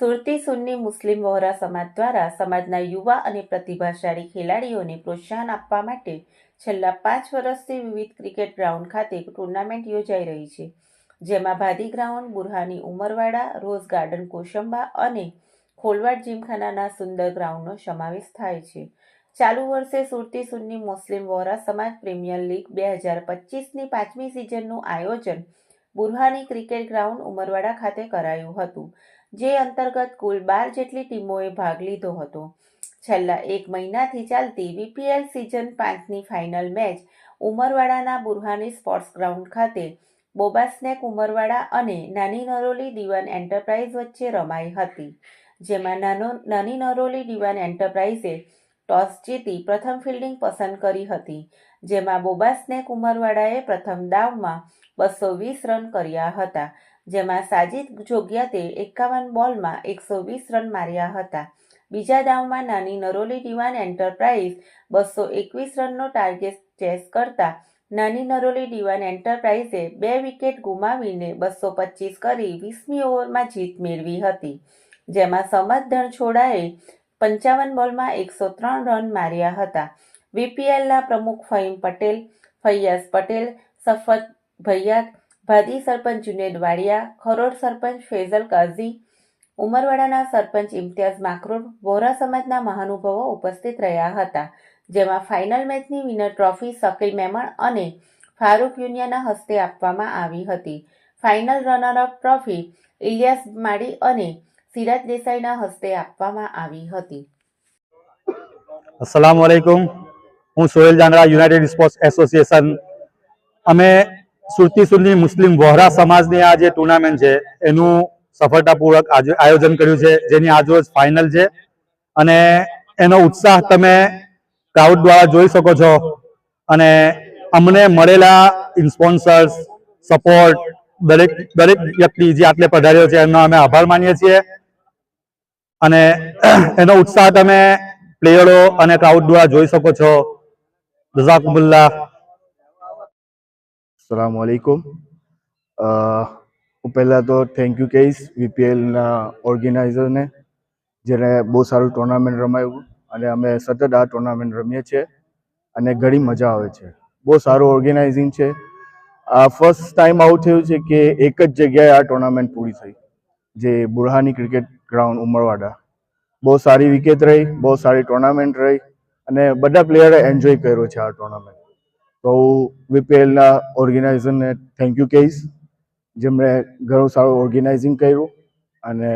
સુરતી સુન્ની મુસ્લિમ વહોરા સમાજ દ્વારા સમાજના યુવા અને પ્રતિભાશાળી ખેલાડીઓને પ્રોત્સાહન આપવા માટે છેલ્લા પાંચ વર્ષથી વિવિધ ક્રિકેટ ગ્રાઉન્ડ ખાતે ટુર્નામેન્ટ યોજાઈ રહી છે, જેમાં Bhadi ground, Burhani Umarwada, rose garden Kosamba અને ખોલવાડ જીમખાનાના સુંદર ગ્રાઉન્ડનો સમાવેશ થાય છે. ચાલુ વર્ષે સુરતી સુન્ની મુસ્લિમ વોરા સમાજ પ્રીમિયર લીગ બે હજાર પચીસની પાંચમી સિઝનનું આયોજન બુરહાની ક્રિકેટ ગ્રાઉન્ડ ઉમરવાડા ખાતે કરાયું હતું. જે અંતર્ગત કુલ બાર જેટલી ટીમોએ ભાગ લીધો હતો. છેલ્લા એક મહિનાથી ચાલતી વીપીએલ સિઝન પાંચની ફાઇનલ મેચ ઉમરવાડાના બુરહાની સ્પોર્ટ્સ ગ્રાઉન્ડ ખાતે બોબાસ્નેક ઉમરવાડા અને નાની નરોલી દિવાન એન્ટરપ્રાઇઝ વચ્ચે રમાઈ હતી. જેમાં નાનો, નાની નરોલી દિવાન એન્ટરપ્રાઇઝે ટોસ જીતી પ્રથમ ફિલ્ડિંગ પસંદ કરી હતી. જેમાં બોબાસ્નેક ઉમરવાડાએ પ્રથમ દાવમાં બસો વીસ રન કર્યા હતા. જેમાં સાજિદ જોગ્યાતે એકાવન બોલમાં એકસો વીસ રન માર્યા હતા. બીજા દાવમાં નાની નરોલી ડીવાન એન્ટરપ્રાઇઝ બસો એકવીસ રનનો ટાર્ગેટ ચેસ કરતા, નાની નરોલી ડીવાન એન્ટરપ્રાઇઝે બે વિકેટ ગુમાવીને બસો પચીસ કરી વીસમી ઓવરમાં જીત મેળવી હતી. જેમાં સમદ ધણછોડાએ પંચાવન બોલમાં એકસો ત્રણ રન માર્યા હતા. વીપીએલના પ્રમુખ ફહીમ પટેલ, ફૈયાઝ પટેલ સફત ભૈયા ભાદી સરપંચ જુનેદ વાડિયા, ખરોડ સરપંચ ફેઝલ કાઝી, ઉમરવાડાના સરપંચ ઇમ્તિયાઝ માકરૂર, વોરા સમાજના મહાનુભાવો ઉપસ્થિત રહ્યા હતા, જેમાં ફાઇનલ મેચની વિનર ટ્રોફી શકીલ મેમણ અને ફારૂક યુનિયાના હસ્તે આપવામાં આવી હતી. ફાઇનલ રનરઅપ ટ્રોફી ઇલિયાસ માડી અને સિરાજ દેસાઈના હસ્તે આપવામાં આવી હતી. અસલામ વાલેકુમ હું સોહેલ જાનરા યુનાઇટેડ સ્પોર્ટ્સ એસોસિએશન. અમે સુરતી સુરની મુસ્લિમ વહોરા સમાજની આ જે ટુર્નામેન્ટ છે, એનું સફળતાપૂર્વક આયોજન કર્યું છે, જેની આજરોજ ફાઇનલ છે. અને એનો ઉત્સાહ તમે ક્રાઉડ દ્વારા જોઈ શકો છો. અને અમને મળેલા ઇન્સ્પોન્સર્સ સપોર્ટ દરેક દરેક વ્યક્તિ જે આટલે પધાર્યો છે એનો અમે આભાર માનીએ છીએ. અને એનો ઉત્સાહ તમે પ્લેયરો અને ક્રાઉડ દ્વારા જોઈ શકો છો. જઝાકુમુલ્લાહ. અસલામ વાલેકુમ હું પહેલાં તો થેન્ક યુ કહીશ વીપીએલના ઓર્ગેનાઇઝરને જેણે બહુ સારું ટુર્નામેન્ટ રમાયું અને અમે સતત આ ટુર્નામેન્ટ રમીએ છીએ અને ઘણી મજા આવે છે. બહુ સારું ઓર્ગેનાઇઝિંગ છે. આ ફર્સ્ટ ટાઈમ આવું થયું છે કે એક જ જગ્યાએ આ ટુર્નામેન્ટ પૂરી થઈ, જે બુરહાની ક્રિકેટ ગ્રાઉન્ડ ઉમરવાડા. બહુ સારી વિકેટ રહી, બહુ સારી ટુર્નામેન્ટ રહી અને બધા પ્લેયરે એન્જોય કર્યો છે આ ટુર્નામેન્ટ તો હું વીપીએલના ઓર્ગેનાઇઝરને થેન્ક યુ કહીશ. જેમણે ઘણું સારું ઓર્ગેનાઇઝિંગ કર્યું અને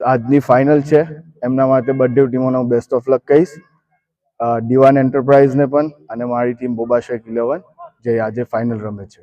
આજની ફાઇનલ છે. એમના માટે બધે ટીમોનો બેસ્ટ ઓફ લક કહીશ. દિવાન એન્ટરપ્રાઇઝને પણ અને મારી ટીમ બોબા શેખ ઇલેવન જે આજે ફાઇનલ રમે છે.